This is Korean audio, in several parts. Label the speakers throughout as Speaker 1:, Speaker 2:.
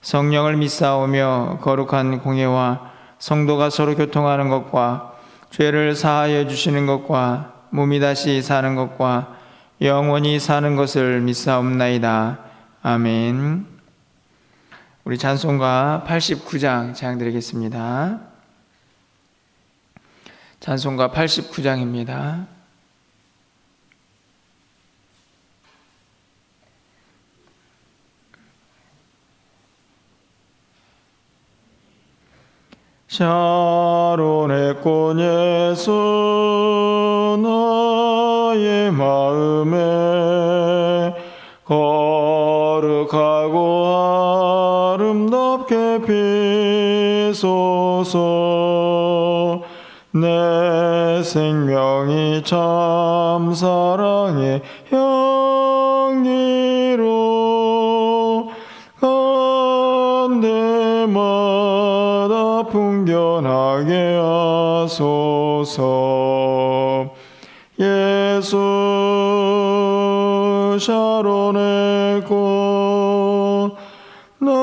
Speaker 1: 성령을 믿사오며 거룩한 공예와 성도가 서로 교통하는 것과 죄를 사하여 주시는 것과 몸이 다시 사는 것과 영원히 사는 것을 믿사옵나이다. 아멘. 우리 찬송가 89장 장드리겠습니다. 찬송가 89장입니다. 샤론의 꽃 예수 나의 마음에 거룩하고 아름답게 피소서. 내 생명이 참 사랑의 향 하소서. 예수 샤론의 꽃 나의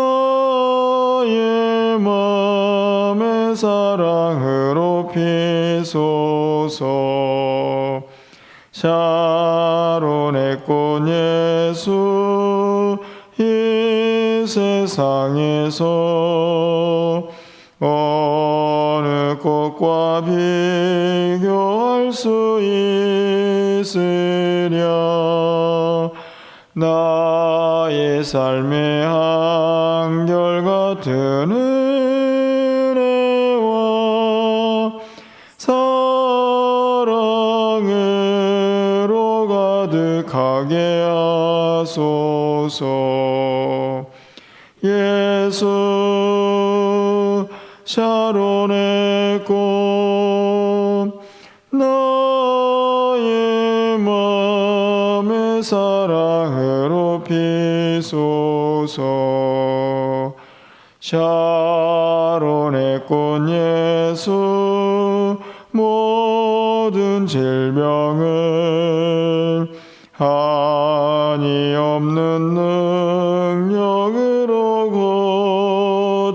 Speaker 1: 맘의 사랑으로 피소서. 샤론의 꽃 예수 이 세상에서 꽃과 비교할 수 있으랴. 나의 삶의 한결 같은 은혜와 사랑으로 가득하게 하소서. 예수 샤론의 꽃 나의 맘의 사랑으로 피소서. 샤론의 꽃 예수 모든 질병을 한이 없는 능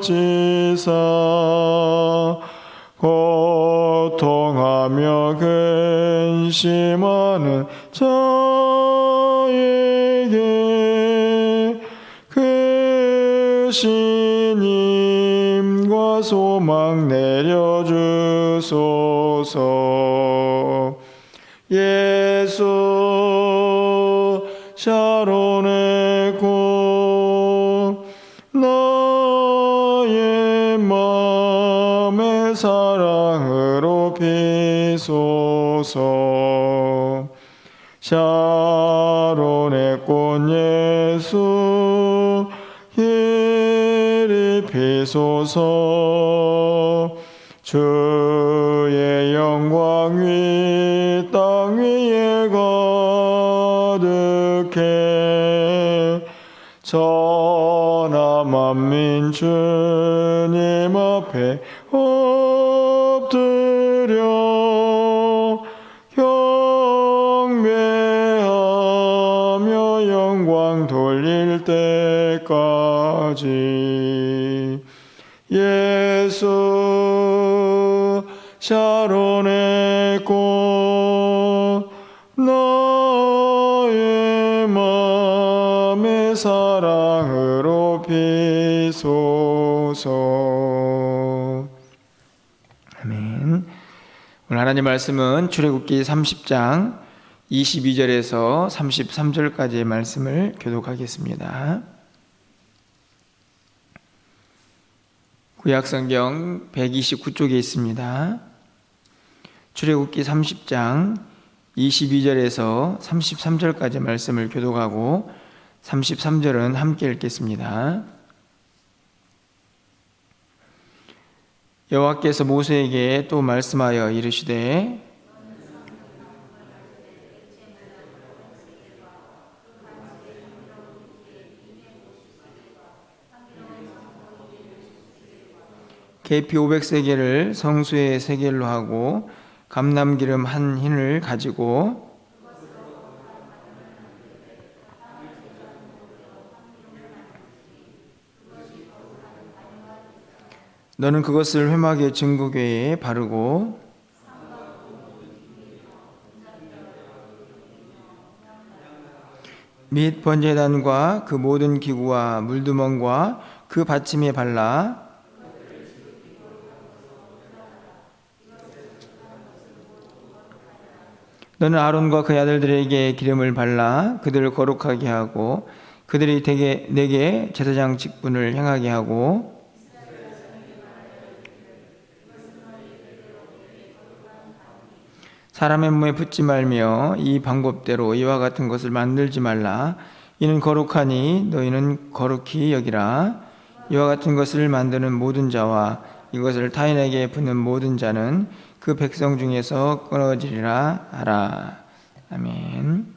Speaker 1: 고치사 고통하며 근심하는 자에게 그 신임과 소망 내려주소서. 예수 샤론의 피소서. 샤론의 꽃 예수 이리 피소서. 주의 영광이 땅 위에 가득해. 전하 만민 주님 앞에 때까지. 예수 샤론의 꽃 나의 맘의 사랑으로 피소서. 아멘. 오늘 하나님 말씀은 출애굽기 30장 22절에서 33절까지의 말씀을 교독하겠습니다. 구약성경 129쪽에 있습니다. 출애굽기 30장 22절에서 33절까지 말씀을 교독하고 33절은 함께 읽겠습니다. 여호와께서 모세에게 또 말씀하여 이르시되 계피 500세겔을 성수의 세겔로 하고 감남기름 한 흰을 가지고 너는 그것을 회막의 증거궤에 바르고 및 번제단과 그 모든 기구와 물두멍과 그 받침에 발라 너는 아론과 그의 아들들에게 기름을 발라 그들을 거룩하게 하고 그들이 되게 내게 제사장 직분을 행하게 하고 사람의 몸에 붙지 말며 이 방법대로 이와 같은 것을 만들지 말라. 이는 거룩하니 너희는 거룩히 여기라. 이와 같은 것을 만드는 모든 자와 이것을 타인에게 붓는 모든 자는 그 백성 중에서 끊어지리라 하라 아멘.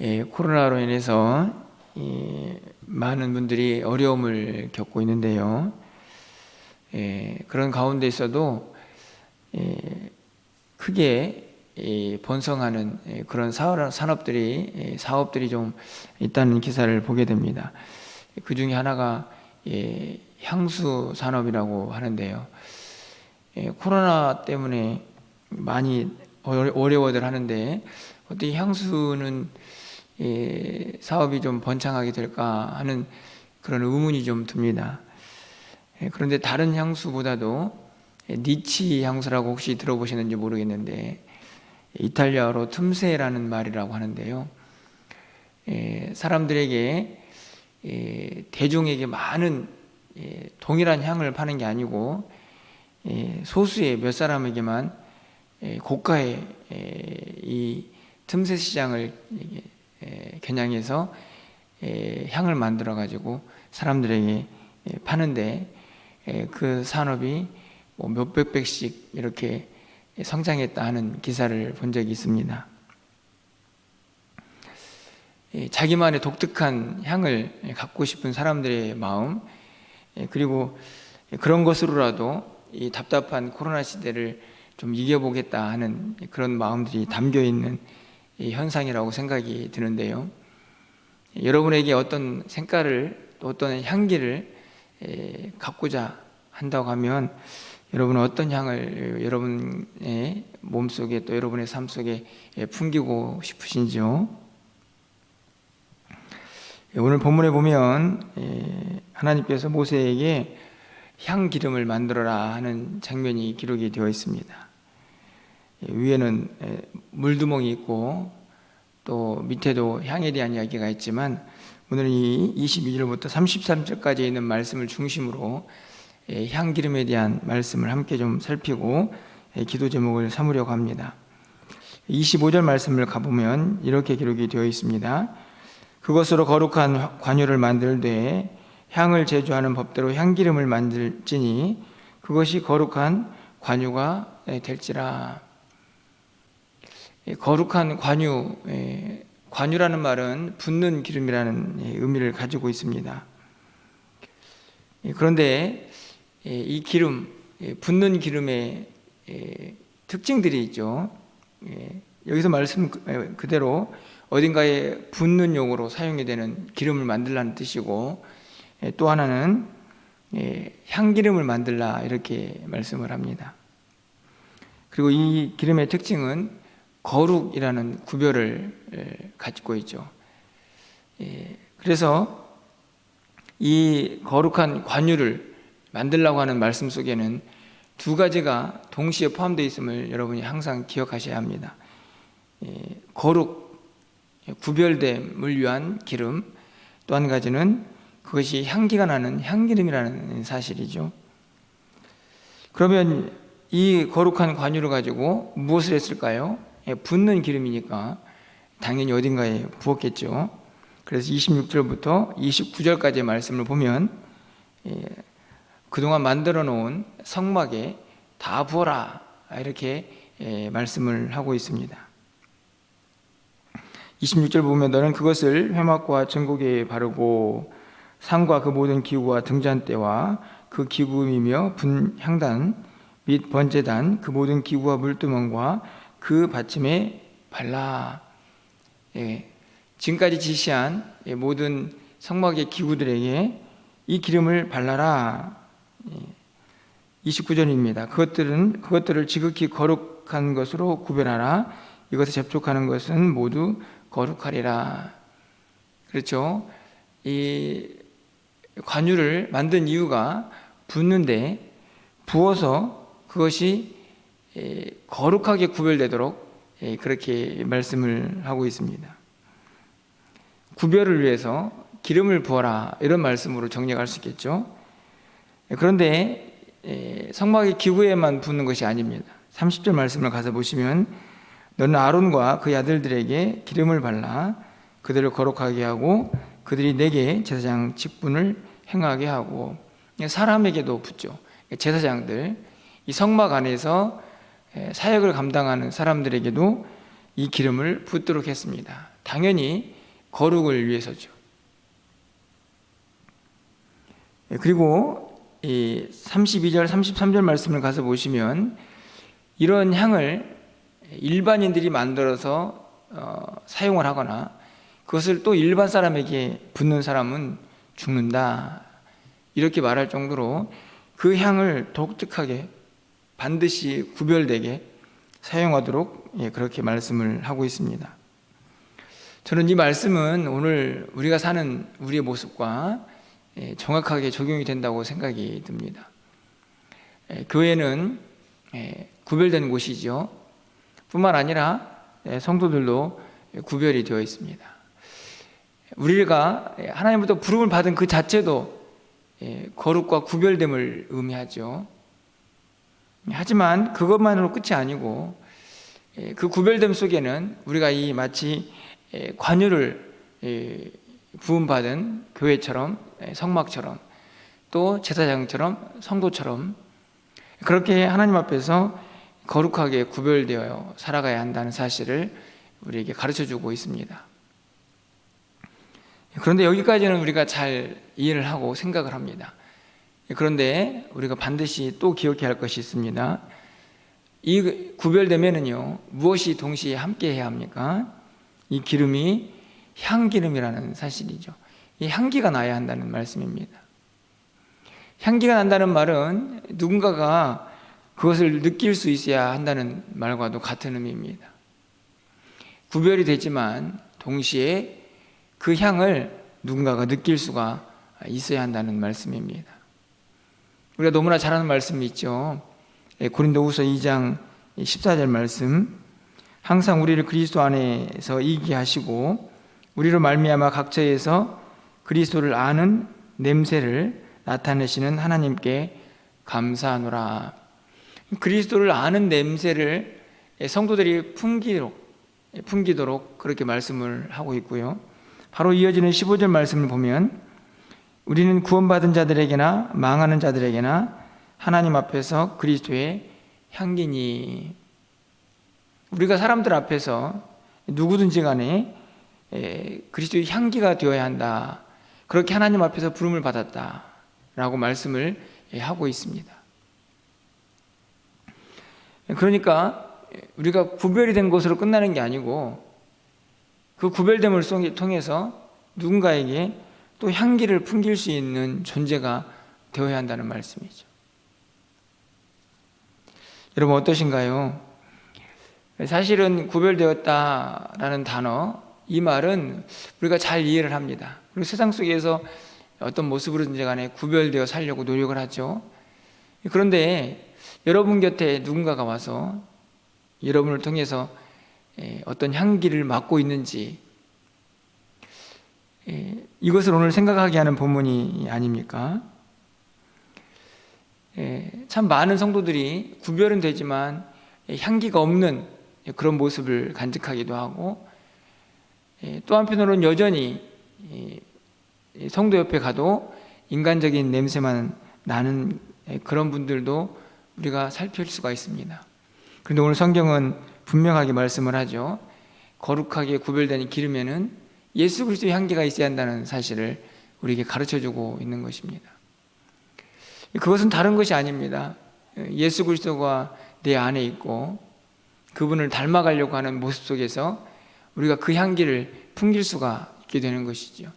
Speaker 1: 예, 코로나로 인해서 이, 많은 분들이 어려움을 겪고 있는데요. 예, 그런 가운데 있어도 예, 크게 예, 번성하는 예, 그런 산업들이 예, 사업들이 좀 있다는 기사를 보게 됩니다. 그 중에 하나가 예, 향수 산업이라고 하는데요. 예, 코로나 때문에 많이 어려- 어려워들 하는데 어떻게 향수는 예, 사업이 좀 번창하게 될까 하는 그런 의문이 좀 듭니다. 예, 그런데 다른 향수보다도 예, 니치 향수라고 혹시 들어보시는지 모르겠는데 이탈리아어로 틈새라는 말이라고 하는데요. 예, 사람들에게 예, 대중에게 많은 예, 동일한 향을 파는 게 아니고 예, 소수의 몇 사람에게만 예, 고가의 예, 이 틈새 시장을 예, 겨냥해서 예, 향을 만들어 가지고 사람들에게 예, 파는데 예, 그 산업이 뭐 몇백 백씩 이렇게 성장했다 하는 기사를 본 적이 있습니다. 예, 자기만의 독특한 향을 갖고 싶은 사람들의 마음 예, 그리고 그런 것으로라도 이 답답한 코로나 시대를 좀 이겨보겠다 하는 그런 마음들이 담겨 있는 이 현상이라고 생각이 드는데요. 여러분에게 어떤 색깔을 또 어떤 향기를 에, 갖고자 한다고 하면 여러분은 어떤 향을 여러분의 몸 속에 또 여러분의 삶 속에 에, 풍기고 싶으신지요? 예, 오늘 본문에 보면 에, 하나님께서 모세에게 향 기름을 만들어라 하는 장면이 기록이 되어 있습니다. 예, 위에는 에, 물두멍이 있고 또 밑에도 향에 대한 이야기가 있지만 오늘은 이 22절부터 33절까지 있는 말씀을 중심으로 예, 향 기름에 대한 말씀을 함께 좀 살피고 예, 기도 제목을 삼으려고 합니다. 25절 말씀을 가보면 이렇게 기록이 되어 있습니다. 그것으로 거룩한 관유를 만들되 향을 제조하는 법대로 향기름을 만들지니 그것이 거룩한 관유가 될지라. 예, 거룩한 관유, 예, 관유라는 말은 붓는 기름이라는 예, 의미를 가지고 있습니다. 예, 그런데 예, 이 기름, 예, 붓는 기름의 예, 특징들이 있죠. 예, 여기서 말씀 그대로 어딘가에 붓는 용으로 사용이 되는 기름을 만들라는 뜻이고 예, 또 하나는 예, 향기름을 만들라 이렇게 말씀을 합니다. 그리고 이 기름의 특징은 거룩이라는 구별을 예, 가지고 있죠. 예, 그래서 이 거룩한 관유를 만들라고 하는 말씀 속에는 두 가지가 동시에 포함되어 있음을 여러분이 항상 기억하셔야 합니다. 예, 거룩, 예, 구별됨을 위한 기름, 또 한 가지는 그것이 향기가 나는 향기름이라는 사실이죠. 그러면 이 거룩한 관유를 가지고 무엇을 했을까요? 예, 붓는 기름이니까 당연히 어딘가에 부었겠죠. 그래서 26절부터 29절까지의 말씀을 보면 예, 그동안 만들어 놓은 성막에 다 부어라 이렇게 예, 말씀을 하고 있습니다. 26절 보면 너는 그것을 회막과 전곡에 바르고 상과 그 모든 기구와 등잔대와 그 기구이며 분향단 및 번제단 그 모든 기구와 물두멍과 그 받침에 발라 예, 지금까지 지시한 예, 모든 성막의 기구들에게 이 기름을 발라라. 예, 29절입니다. 그것들은 그것들을 지극히 거룩한 것으로 구별하라. 이것에 접촉하는 것은 모두 거룩하리라. 그렇죠? 이 관유를 만든 이유가 붓는데 부어서 그것이 예, 거룩하게 구별되도록 예, 그렇게 말씀을 하고 있습니다. 구별을 위해서 기름을 부어라 이런 말씀으로 정리할 수 있겠죠. 예, 그런데 성막의 기구에만 붓는 것이 아닙니다. 30절 말씀을 가서 보시면 너는 아론과 그의 아들들에게 기름을 발라 그들을 거룩하게 하고 그들이 내게 제사장 직분을 행하게 하고 사람에게도 붓죠. 제사장들 이 성막 안에서 사역을 감당하는 사람들에게도 이 기름을 붓도록 했습니다. 당연히 거룩을 위해서죠. 그리고 이 32절, 33절 말씀을 가서 보시면 이런 향을 일반인들이 만들어서 어, 사용을 하거나 그것을 또 일반 사람에게 붓는 사람은 죽는다. 이렇게 말할 정도로 그 향을 독특하게 반드시 구별되게 사용하도록 예, 그렇게 말씀을 하고 있습니다. 저는 이 말씀은 오늘 우리가 사는 우리의 모습과 예, 정확하게 적용이 된다고 생각이 듭니다. 예, 교회는 예, 구별된 곳이죠. 뿐만 아니라 성도들도 구별이 되어 있습니다. 우리가 하나님부터 부름을 받은 그 자체도 거룩과 구별됨을 의미하죠. 하지만 그것만으로 끝이 아니고 그 구별됨 속에는 우리가 이 마치 관유를 부음받은 교회처럼 성막처럼 또 제사장처럼 성도처럼 그렇게 하나님 앞에서 거룩하게 구별되어 살아가야 한다는 사실을 우리에게 가르쳐 주고 있습니다. 그런데 여기까지는 우리가 잘 이해를 하고 생각을 합니다. 그런데 우리가 반드시 또 기억해야 할 것이 있습니다. 이 구별되면은요, 무엇이 동시에 함께 해야 합니까? 이 기름이 향기름이라는 사실이죠. 이 향기가 나야 한다는 말씀입니다. 향기가 난다는 말은 누군가가 그것을 느낄 수 있어야 한다는 말과도 같은 의미입니다. 구별이 되지만 동시에 그 향을 누군가가 느낄 수가 있어야 한다는 말씀입니다. 우리가 너무나 잘 아는 말씀이 있죠. 예, 고린도후서 2장 14절 말씀. 항상 우리를 그리스도 안에서 이기게 하시고 우리로 말미암아 각처에서 그리스도를 아는 냄새를 나타내시는 하나님께 감사하노라. 그리스도를 아는 냄새를 성도들이 풍기도록 풍기도록 그렇게 말씀을 하고 있고요. 바로 이어지는 15절 말씀을 보면 우리는 구원받은 자들에게나 망하는 자들에게나 하나님 앞에서 그리스도의 향기니 우리가 사람들 앞에서 누구든지 간에 그리스도의 향기가 되어야 한다. 그렇게 하나님 앞에서 부름을 받았다라고 말씀을 하고 있습니다. 그러니까 우리가 구별이 된 것으로 끝나는 게 아니고 그 구별됨을 통해서 누군가에게 또 향기를 풍길 수 있는 존재가 되어야 한다는 말씀이죠. 여러분 어떠신가요? 사실은 구별되었다라는 단어, 이 말은 우리가 잘 이해를 합니다. 그리고 세상 속에서 어떤 모습으로든지 간에 구별되어 살려고 노력을 하죠. 그런데 여러분 곁에 누군가가 와서 여러분을 통해서 어떤 향기를 맡고 있는지 이것을 오늘 생각하게 하는 본문이 아닙니까? 참 많은 성도들이 구별은 되지만 향기가 없는 그런 모습을 간직하기도 하고 또 한편으로는 여전히 성도 옆에 가도 인간적인 냄새만 나는 그런 분들도 우리가 살필 수가 있습니다. 그런데 오늘 성경은 분명하게 말씀을 하죠. 거룩하게 구별된 기름에는 예수 그리스도의 향기가 있어야 한다는 사실을 우리에게 가르쳐 주고 있는 것입니다. 그것은 다른 것이 아닙니다. 예수 그리스도가 내 안에 있고 그분을 닮아가려고 하는 모습 속에서 우리가 그 향기를 풍길 수가 있게 되는 것이죠.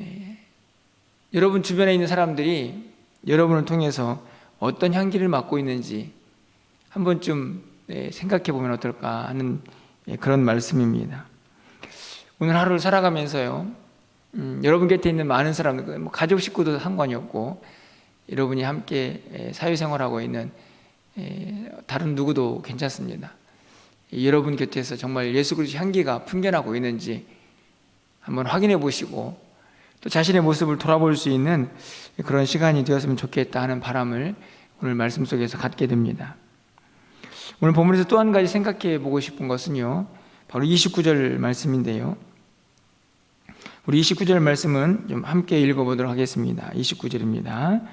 Speaker 1: 예. 여러분 주변에 있는 사람들이 여러분을 통해서 어떤 향기를 맡고 있는지 한 번쯤 예, 생각해 보면 어떨까 하는 예, 그런 말씀입니다. 오늘 하루를 살아가면서요, 음, 여러분 곁에 있는 많은 사람들, 뭐 가족 식구도 상관이 없고, 여러분이 함께 예, 사회생활하고 있는 예, 다른 누구도 괜찮습니다. 예, 여러분 곁에서 정말 예수 그리스도 향기가 풍겨나고 있는지 한번 확인해 보시고 또 자신의 모습을 돌아볼 수 있는 그런 시간이 되었으면 좋겠다 하는 바람을 오늘 말씀 속에서 갖게 됩니다. 오늘 본문에서 또 한 가지 생각해 보고 싶은 것은요. 바로 29절 말씀인데요. 우리 29절 말씀은 좀 함께 읽어보도록 하겠습니다. 29절입니다.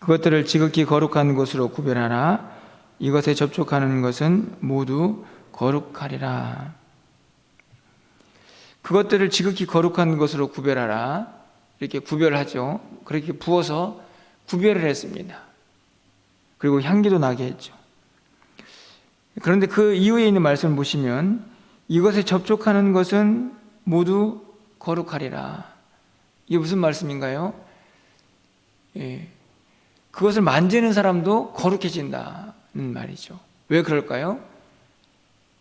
Speaker 1: 그것들을 지극히 거룩한 것으로 구별하라. 이것에 접촉하는 것은 모두 거룩하리라. 그것들을 지극히 거룩한 것으로 구별하라. 이렇게 구별하죠. 그렇게 부어서 구별을 했습니다. 그리고 향기도 나게 했죠. 그런데 그 이후에 있는 말씀을 보시면 이것에 접촉하는 것은 모두 거룩하리라. 이게 무슨 말씀인가요? 예. 그것을 만지는 사람도 거룩해진다는 말이죠. 왜 그럴까요?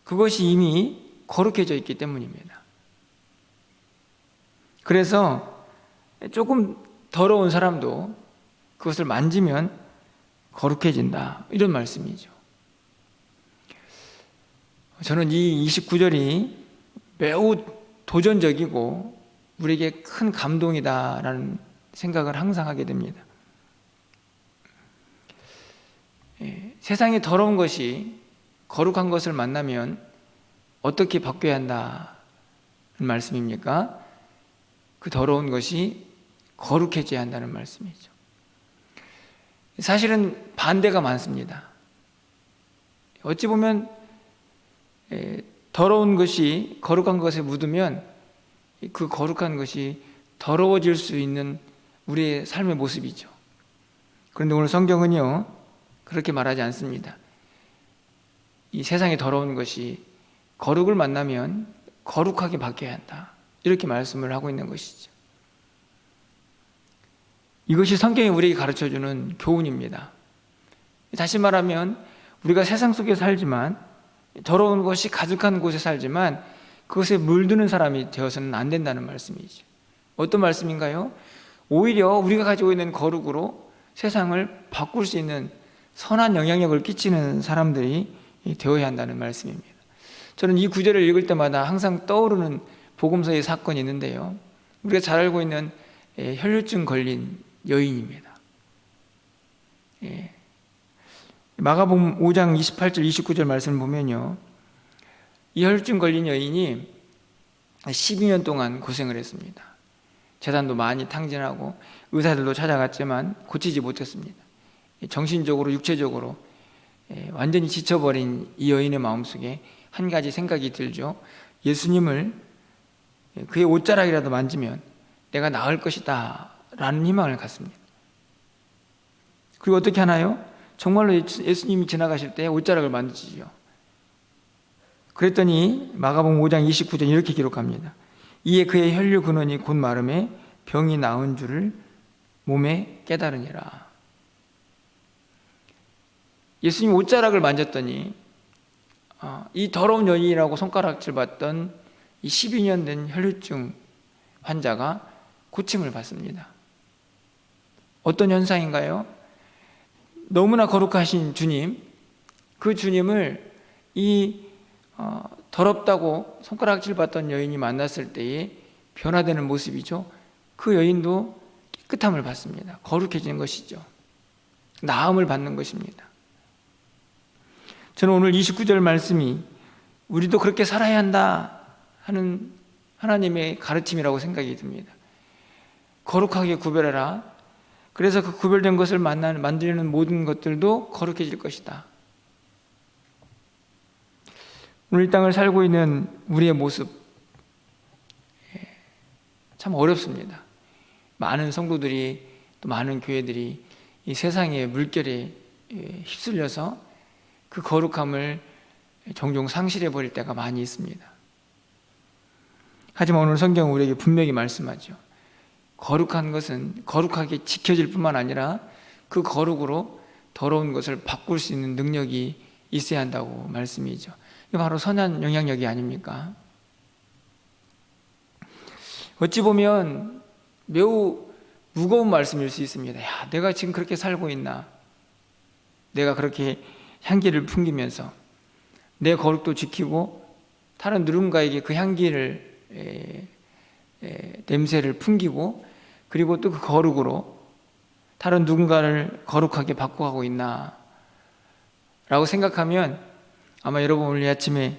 Speaker 1: 그것이 이미 거룩해져 있기 때문입니다. 그래서 조금 더러운 사람도 그것을 만지면 거룩해진다. 이런 말씀이죠. 저는 이 29절이 매우 도전적이고 우리에게 큰 감동이다라는 생각을 항상 하게 됩니다. 예, 세상에 더러운 것이 거룩한 것을 만나면 어떻게 바뀌어야 한다는 말씀입니까? 그 더러운 것이 거룩해져야 한다는 말씀이죠. 사실은 반대가 많습니다. 어찌 보면 에, 더러운 것이 거룩한 것에 묻으면 그 거룩한 것이 더러워질 수 있는 우리의 삶의 모습이죠. 그런데 오늘 성경은요, 그렇게 말하지 않습니다. 이 세상에 더러운 것이 거룩을 만나면 거룩하게 바뀌어야 한다. 이렇게 말씀을 하고 있는 것이죠. 이것이 성경이 우리에게 가르쳐 주는 교훈입니다. 다시 말하면 우리가 세상 속에 살지만 더러운 것이 가득한 곳에 살지만 그것에 물드는 사람이 되어서는 안 된다는 말씀이죠. 어떤 말씀인가요? 오히려 우리가 가지고 있는 거룩으로 세상을 바꿀 수 있는 선한 영향력을 끼치는 사람들이 되어야 한다는 말씀입니다. 저는 이 구절을 읽을 때마다 항상 떠오르는 복음서의 사건이 있는데요. 우리가 잘 알고 있는 예, 혈류증 걸린 여인입니다. 예. 마가복음 5장 28절 29절 말씀을 보면요. 이 혈증 걸린 여인이 12년 동안 고생을 했습니다. 재단도 많이 탕진하고 의사들도 찾아갔지만 고치지 못했습니다. 정신적으로 육체적으로 예, 완전히 지쳐버린 이 여인의 마음속에 한 가지 생각이 들죠. 예수님을 예, 그의 옷자락이라도 만지면 내가 나을 것이다 라는 희망을 갖습니다. 그리고 어떻게 하나요? 정말로 예수님이 지나가실 때 옷자락을 만지죠. 그랬더니 마가복음 5장 29절 이렇게 기록합니다. 이에 그의 혈류 근원이 곧 마름에 병이 나은 줄을 몸에 깨달으니라. 예수님 옷자락을 만졌더니 아, 이 더러운 여인이라고 손가락질 받던 이 12년 된 혈류증 환자가 고침을 받습니다. 어떤 현상인가요? 너무나 거룩하신 주님, 그 주님을 이 어, 더럽다고 손가락질 받던 여인이 만났을 때에 변화되는 모습이죠. 그 여인도 깨끗함을 받습니다. 거룩해지는 것이죠. 나음을 받는 것입니다. 저는 오늘 29절 말씀이 우리도 그렇게 살아야 한다 하는 하나님의 가르침이라고 생각이 듭니다. 거룩하게 구별해라. 그래서 그 구별된 것을 만나, 만들는 모든 것들도 거룩해질 것이다. 오늘 이 땅을 살고 있는 우리의 모습 예, 참 어렵습니다. 많은 성도들이 또 많은 교회들이 이 세상의 물결에 예, 휩쓸려서 그 거룩함을 종종 상실해 버릴 때가 많이 있습니다. 하지만 오늘 성경은 우리에게 분명히 말씀하죠. 거룩한 것은 거룩하게 지켜질 뿐만 아니라 그 거룩으로 더러운 것을 바꿀 수 있는 능력이 있어야 한다고 말씀이죠. 이게 바로 선한 영향력이 아닙니까? 어찌 보면 매우 무거운 말씀일 수 있습니다. 야, 내가 지금 그렇게 살고 있나? 내가 그렇게 향기를 풍기면서 내 거룩도 지키고 다른 누군가에게 그 향기를 에, 에, 냄새를 풍기고 그리고 또 그 거룩으로 다른 누군가를 거룩하게 바꿔가고 있나 라고 생각하면 아마 여러분 오늘 아침에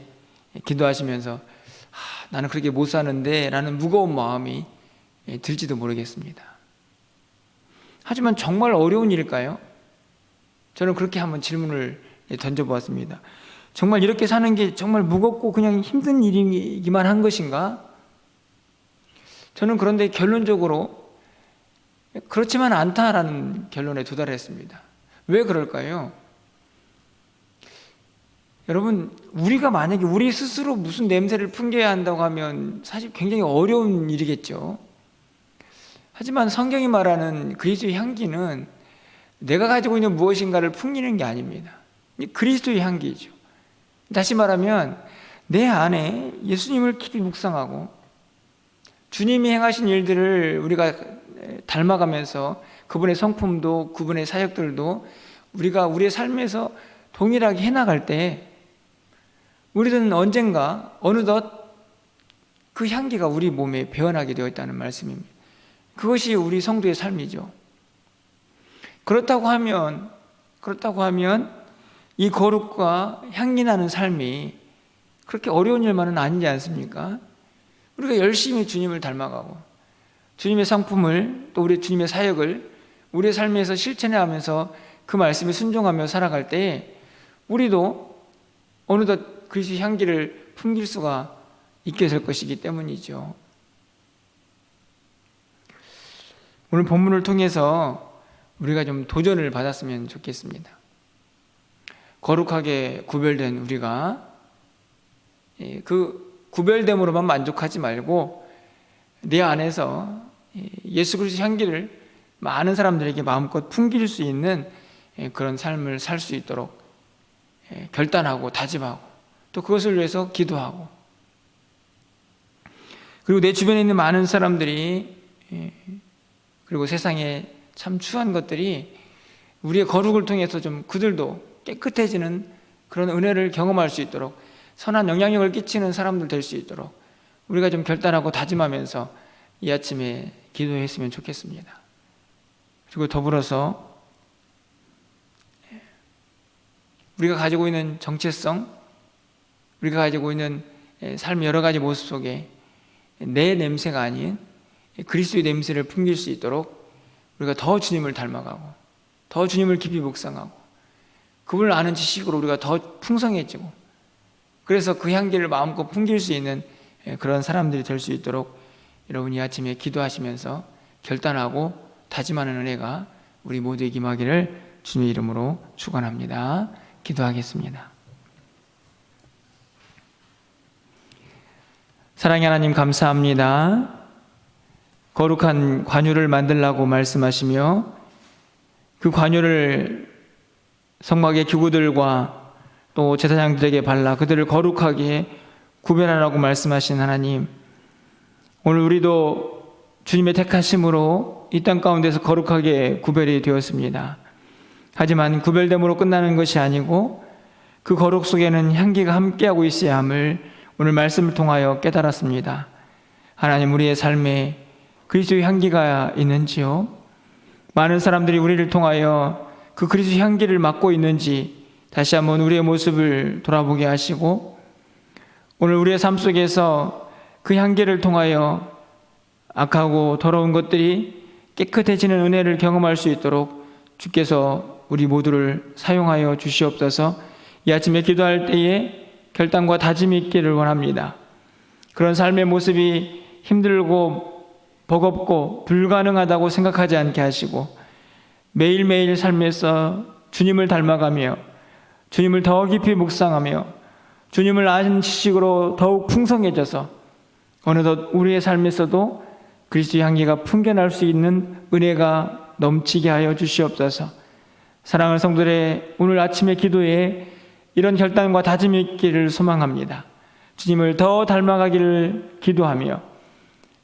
Speaker 1: 기도하시면서 아, 나는 그렇게 못 사는데 라는 무거운 마음이 들지도 모르겠습니다. 하지만 정말 어려운 일일까요? 저는 그렇게 한번 질문을 던져보았습니다. 정말 이렇게 사는 게 정말 무겁고 그냥 힘든 일이기만 한 것인가? 저는 그런데 결론적으로 그렇지만 않다라는 결론에 도달했습니다. 왜 그럴까요? 여러분, 우리가 만약에 우리 스스로 무슨 냄새를 풍겨야 한다고 하면 사실 굉장히 어려운 일이겠죠. 하지만 성경이 말하는 그리스도의 향기는 내가 가지고 있는 무엇인가를 풍기는 게 아닙니다. 그리스도의 향기죠. 다시 말하면 내 안에 예수님을 깊이 묵상하고 주님이 행하신 일들을 우리가 닮아가면서 그분의 성품도 그분의 사역들도 우리가 우리의 삶에서 동일하게 해나갈 때 우리는 언젠가 어느덧 그 향기가 우리 몸에 배어나게 되어 있다는 말씀입니다. 그것이 우리 성도의 삶이죠. 그렇다고 하면 그렇다고 하면 이 거룩과 향기 나는 삶이 그렇게 어려운 일만은 아니지 않습니까? 우리가 열심히 주님을 닮아가고 주님의 상품을 또 우리 주님의 사역을 우리의 삶에서 실천하면서 그 말씀에 순종하며 살아갈 때 우리도 어느덧 그리스도의 향기를 풍길 수가 있게 될 것이기 때문이죠. 오늘 본문을 통해서 우리가 좀 도전을 받았으면 좋겠습니다. 거룩하게 구별된 우리가 예, 그 구별됨으로만 만족하지 말고 내 안에서 예수 그리스도 향기를 많은 사람들에게 마음껏 풍길 수 있는 예, 그런 삶을 살 수 있도록 예, 결단하고 다짐하고 또 그것을 위해서 기도하고. 그리고 내 주변에 있는 많은 사람들이 그리고 세상에 참 추한 것들이 우리의 거룩을 통해서 좀 그들도 깨끗해지는 그런 은혜를 경험할 수 있도록 선한 영향력을 끼치는 사람들 될 수 있도록 우리가 좀 결단하고 다짐하면서 이 아침에 기도했으면 좋겠습니다. 그리고 더불어서 우리가 가지고 있는 정체성, 우리가 가지고 있는 삶의 여러 가지 모습 속에 내 냄새가 아닌 그리스도의 냄새를 풍길 수 있도록 우리가 더 주님을 닮아가고 더 주님을 깊이 묵상하고 그분을 아는 지식으로 우리가 더 풍성해지고 그래서 그 향기를 마음껏 풍길 수 있는 예, 그런 사람들이 될 수 있도록 여러분 이 아침에 기도하시면서 결단하고 다짐하는 은혜가 우리 모두에게 임하기를 주님의 이름으로 축원합니다. 기도하겠습니다. 사랑의 하나님 감사합니다. 거룩한 관유를 만들라고 말씀하시며 그 관유를 성막의 기구들과 또 제사장들에게 발라 그들을 거룩하게 구별하라고 말씀하신 하나님 오늘 우리도 주님의 택하심으로 이 땅 가운데서 거룩하게 구별이 되었습니다. 하지만 구별됨으로 끝나는 것이 아니고 그 거룩 속에는 향기가 함께하고 있어야 함을 오늘 말씀을 통하여 깨달았습니다. 하나님 우리의 삶에 그리스도의 향기가 있는지요? 많은 사람들이 우리를 통하여 그 그리스도 향기를 맡고 있는지 다시 한번 우리의 모습을 돌아보게 하시고 오늘 우리의 삶 속에서 그 향기를 통하여 악하고 더러운 것들이 깨끗해지는 은혜를 경험할 수 있도록 주께서 우리 모두를 사용하여 주시옵소서 이 아침에 기도할 때에 결단과 다짐이 있기를 원합니다. 그런 삶의 모습이 힘들고 버겁고 불가능하다고 생각하지 않게 하시고 매일매일 삶에서 주님을 닮아가며 주님을 더 깊이 묵상하며 주님을 아는 지식으로 더욱 풍성해져서 어느덧 우리의 삶에서도 그리스도의 향기가 풍겨날 수 있는 은혜가 넘치게 하여 주시옵소서. 사랑하는 성들의 오늘 아침의 기도에 이런 결단과 다짐이 있기를 소망합니다. 주님을 더 닮아가기를 기도하며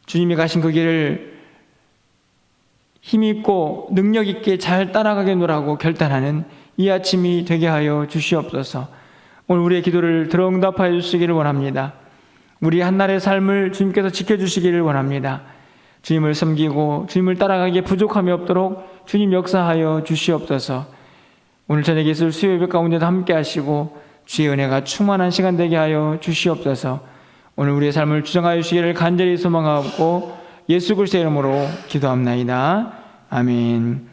Speaker 1: 주님이 가신 그 길을 힘있고 능력있게 잘 따라가겠노라고 결단하는 이 아침이 되게 하여 주시옵소서 오늘 우리의 기도를 들어 응답하여 주시기를 원합니다. 우리 한날의 삶을 주님께서 지켜주시기를 원합니다. 주님을 섬기고 주님을 따라가기에 부족함이 없도록 주님 역사하여 주시옵소서 오늘 저녁에 있을 수요 예배 가운데도 함께 하시고 주의 은혜가 충만한 시간 되게 하여 주시옵소서 오늘 우리의 삶을 주정하여 주시기를 간절히 소망하고 예수 그리스도의 이름으로 기도합나이다. 아멘.